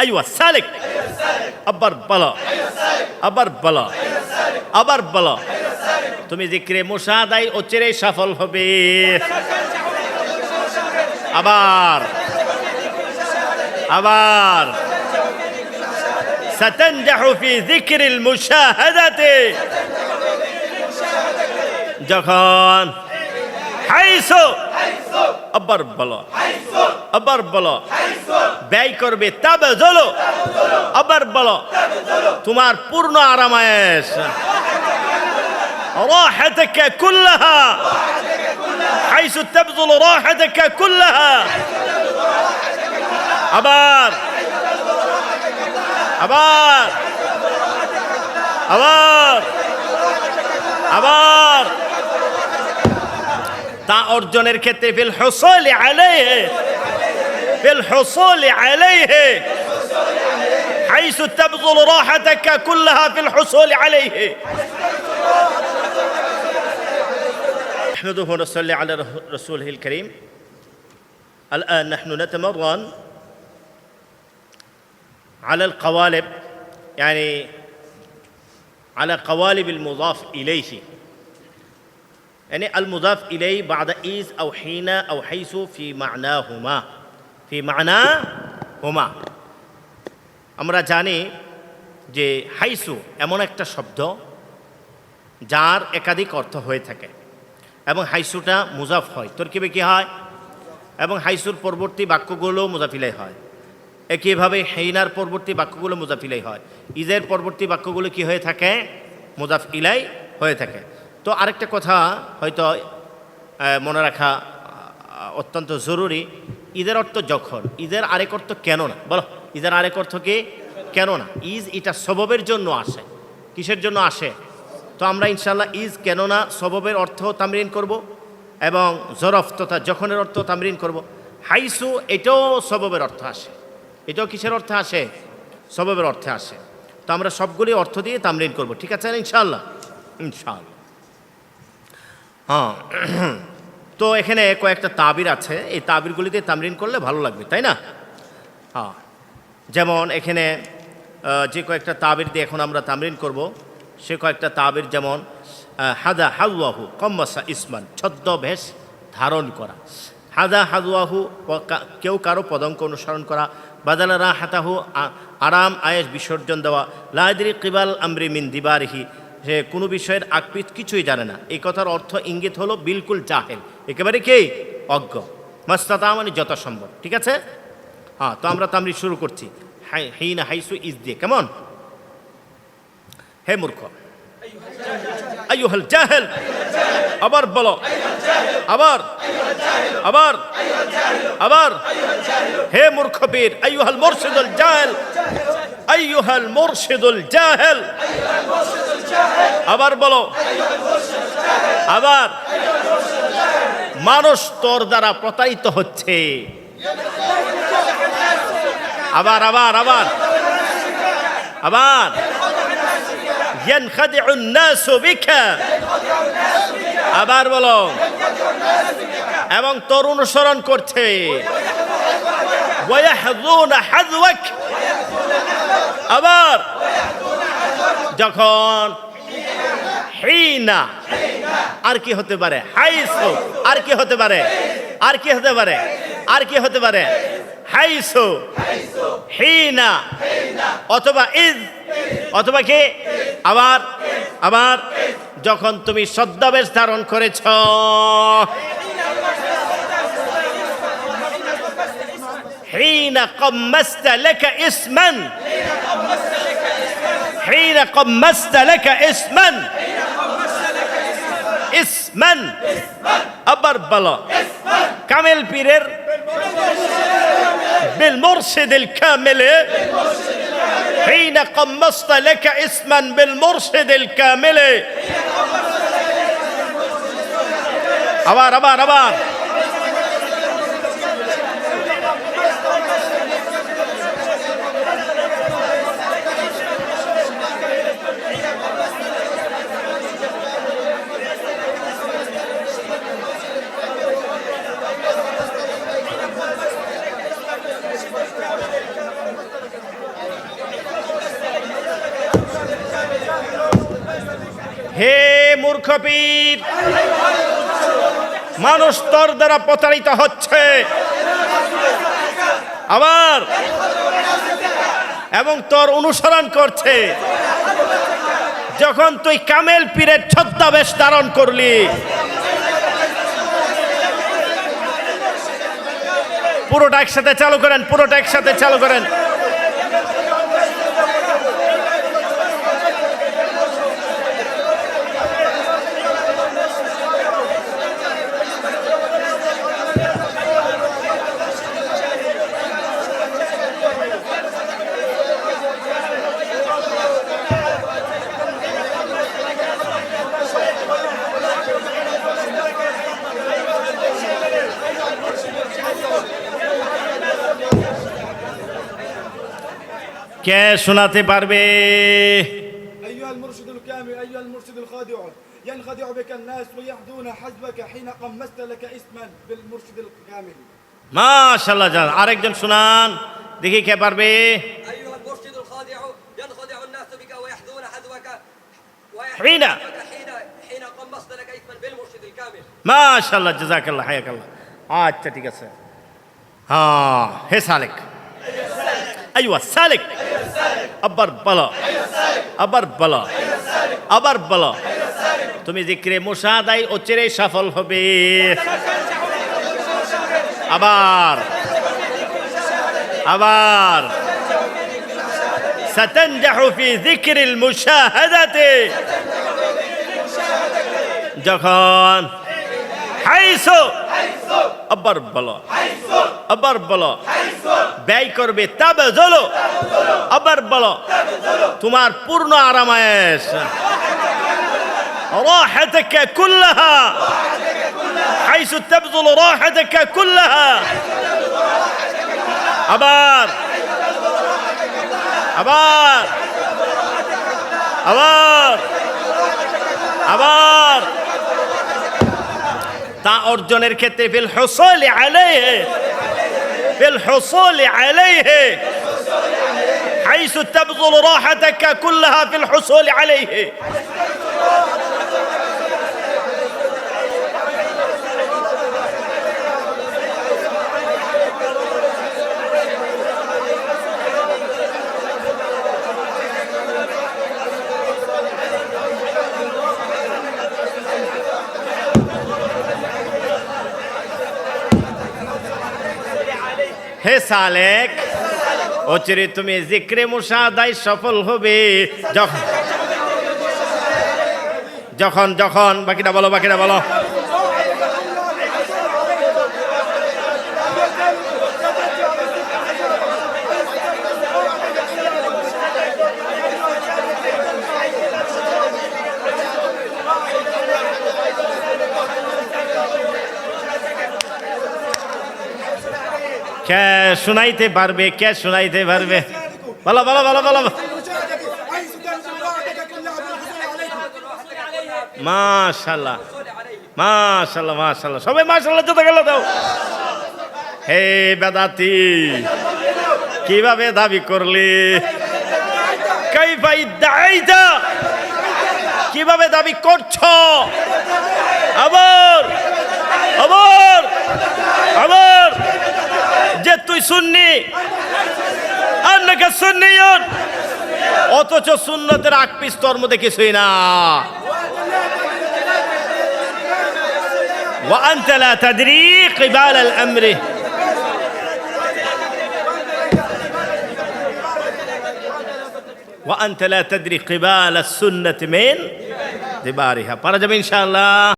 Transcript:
আইওয়া সালেক আবার বলো আবার বলো আবার বলো তুমি জিক্রে মুসাদাই অচিরে সফল হবে আবার আবার ستنجح في ذكر المشاهدة যখন হাইসো আবার বলো আবার বলো ব্যয় করবে তবে চলো আবার বলো তোমার পূর্ণ আরামায়েশ راحتك كلها حيث تبذل راحتك كلها আবার আবার আবার আবার তা অর্জনের ক্ষেত্রে ফিল হসল আলাইহে في الحصول عليه. حيث تبذل راحتك كلها في الحصول عليه. نحمده ونصلي على رسوله الكريم. الآن نحن نتمرن على القوالب يعني على قوالب المضاف إليه. يعني المضاف إليه بعد إذ أو حين أو حيث في معناهما. ফি মানা হোমা। আমরা জানি যে হাইসু এমন একটা শব্দ যার একাধিক অর্থ হয়ে থাকে। এবং হাইসুটা মুজাফ হয়। তরকিবে কী হয়? এবং হাইসুর পরবর্তী বাক্যগুলো মুজাফিলাই হয়। একইভাবে হেইনার পরবর্তী বাক্যগুলো মুজাফিলাই হয়। ইজের পরবর্তী বাক্যগুলো কি হয়ে থাকে? মুজাফ ইলাই হয়ে থাকে। তো আরেকটা কথা হয়তো মনে রাখা অত্যন্ত জরুরি ঈদের অর্থ যখন ঈদের আরেক অর্থ কেন না বলো ঈদের আরেক অর্থ কি? কেন না ইজ এটা সববের জন্য আসে। কিসের জন্য আসে? তো আমরা ইনশাল্লাহ ইজ কেন না সববের অর্থ তামরিন করব এবং জরফ তথা যখনের অর্থ তামরিন করব। হাইসু, এটাও সববের অর্থ আসে। এটাও কিসের অর্থে আসে? সববের অর্থে আসে। তো আমরা সবগুলি অর্থ দিয়ে তামরিন করব, ঠিক আছে না ইনশাল্লাহ ইনশাল্লাহ হ্যাঁ তো এখানে কয়েকটা তাবির আছে। এই তাবিরগুলিতে তামরিন করলে ভালো লাগবে, তাই না? হ্যাঁ। যেমন এখানে যে কয়েকটা তাবির দিয়ে এখন আমরা তামরিন করব, সে কয়েকটা তাবির যেমন হাদা হাদুয়াহু কম্মাসা ইসমান, ছদ্মবেশ ধারণ করা। হাদা হাদুয়াহু কেউ কারও পদঙ্ক অনুসরণ করা। বাদালারা হাতাহু আরাম আয়েস বিসর্জন দেওয়া। লায়দিরি কিবাল আমরি মিন দিবারহি। সে কোনো বিষয়ের আকপিত কিছুই জানে না। এই কথার অর্থ ইঙ্গিত হলো বিলকুল জাহেল। একেবারে কে অজ্ঞ। মাস্তাতা মানে যথাসম্ভব, ঠিক আছে? হ্যাঁ তো আমরা তামরি শুরু করছি। হাই হিন হাইসু ইজ দিয়ে, কেমন? হে মূর্খ। জাহেল। আবার বলো। আবার। আবার। আবার। হে মূর্খ বীর, আইয়ুহাল মুরশিদুল জাহেল। আইয়ুহাল মুরশিদুল জাহেল। আবার বলো। আবার। মানুষ তোর দ্বারা প্রতারিত হচ্ছে। আবার আবার আবার। আবার। আবার বল। এবং তোর অনুসরণ করছে। আবার। যখন হিনা আর কি হতে পারে হাইসো আর কি হতে পারে আর কি হতে পারে আর কি হতে পারে হাইসো হিনা অথবা ইজ অথবা কি আবার আবার যখন তুমি সদ্যাবেশ ধারণ করেছ حين قمست لك اسما حين قمست لك اسما اسما أبر بلا كامل بيرر بالمرشد الكامل حين قمصت لك اسما بالمرشد الكامل আবার আবার আবার হে মূর্খ পীর, মানুষ তোর দ্বারা প্রতারিত হচ্ছে। আবার এবং তোর অনুসরণ করছে। যখন তুই কামেল পীরের ছদ্মাবেশ ধারণ করলি, পুরোটা একসাথে চালু করেন, পুরোটা একসাথে চালু করেন। কে শোনাতে পারবে أيها المرشد الكامل أيها المرشد الخادع ينخدع بك الناس ويحدون حزبك حين قمست لك اسما بالمرشد الكامل মাশাল্লাহ জান আরেকজন শোনান দেখি কে পারবে أيها المرشد الخادع ينخدع الناس بك ويحذون حذوك حين؟ ويحذونك حين حين قمصت لك اسما بالمرشد الكامل মাশাল্লাহ জাজাকাল্লাহ হায়াকাল্লাহ আচ্ছা ঠিক আছে হ্যাঁ হে সালেক আইওয়া সালেক আবার বলো আবার বলো আবার বলো তুমি জিক্রে মুসাদাই অচিরে সফল হবে আবার আবার ستنجح في ذكر المشاهدة যখন হাইসো আবার বলো আবার বলো ব্যয় করবে তবে চলো আবার বলো তোমার পূর্ণ আরামায়েশ راحتك كلها حيث تبذل راحتك كلها আবার আবার আবার আবার তা অর্জনের ক্ষেত্রে ফিল হসল আলাইহে ফিল হসল আলাইহে حيث تبذل راحتك كلها في الحصول عليه হে সালেক অচিরে তুমি জিক্রে মুসাদাই সফল হবে। যখন যখন যখন বাকিটা বলো বাকিটা বলো। কে শুনাইতে পারবে, কে শুনাইতে পারবে? বলো বলো বলো বলো। মাশাল্লাহ মাশাল্লাহ মাশাল্লাহ সবাই মাশাল্লাহ যেতে গেল দাও। হে বেদাতি, কীভাবে দাবি করলি? কীভাবে দাবি করছ? আবার আবার আবার। তুই শুননি আর নাকি শুননিয়ন অথচ সুন্নতের আকপিস তোর মধ্যে কিছুই না وأنت لا تدري قبال الأمر وأنت لا تدري قبال السنة من دبارها فرجم إن شاء الله